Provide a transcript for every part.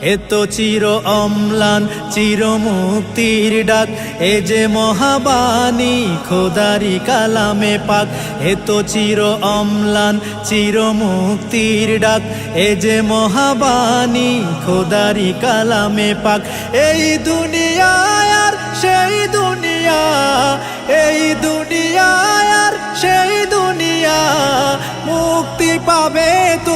এত চির অম্লান, চির মুক্তির ডাক, এ যে মহাবাণী, খোদারি কালামে পাক। এত চির অম্লান, চির মুক্তির ডাক, এ যে মহাবাণী, খোদারি কালামে পাক। এই দুনিয়ায় আর সেই দুনিয়া, এই দুনিয়ায় আর সেই দুনিয়া, মুক্তি পাবে দো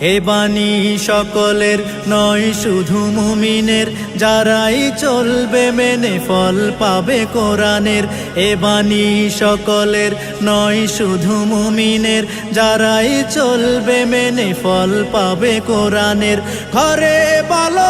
এ বাণী সকলের নয়, শুধু মুমিনের। যারাই চলবে মেনে ফল পাবে কোরআনের। এ বাণী সকলের নয়, শুধু মুমিনের। যারাই চলবে মেনে ফল পাবে কোরআনের। ঘরে বলো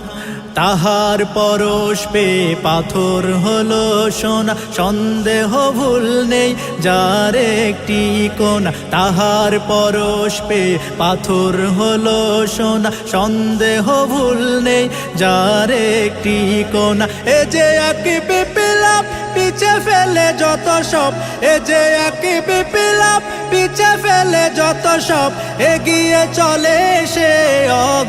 তাহার পরশ পে পাথর হলো সোনা, সন্দেহ ভুল নেই যার একটি কোনা তাহার পরশ পে পাথর হলো সোনা, সন্দেহ ভুল নেই যার একটি কোনা এ যে এক বিপ্লব পিছে ফেলে যত সব, এ যে এক বিপ্লব পিছে ফেলে যত সব, এগিয়ে চলে সে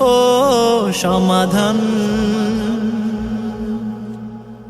ও সমাধান।